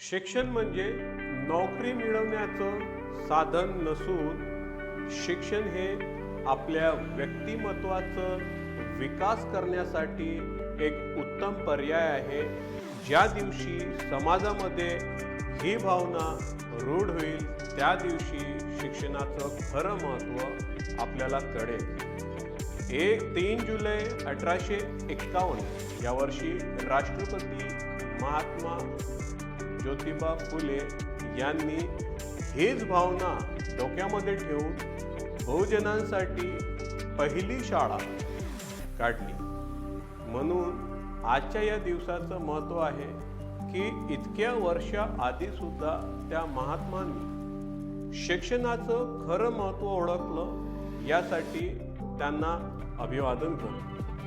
शिक्षण म्हणजे नोकरी मिळवण्याचं साधन नसून शिक्षण हे आपल्या व्यक्तिमत्वाचं विकास करण्यासाठी एक उत्तम पर्याय आहे. ज्या दिवशी समाजामध्ये ही भावना रूढ होईल त्या दिवशी शिक्षणाचं खरं महत्त्व आपल्याला कळेल. एक तीन जुलै अठराशे एक्कावन्न या वर्षी राष्ट्रपती महात्मा ज्योतिबा फुले यांनी हीच भावना डोक्यामध्ये ठेवून बहुजनांसाठी पहिली शाळा काढली. म्हणून आजच्या या दिवसाचं महत्त्व आहे की इतक्या वर्षा आधी सुद्धा त्या महात्मांनी शिक्षणाचं खरं महत्त्व ओळखलं यासाठी त्यांना अभिवादन करतो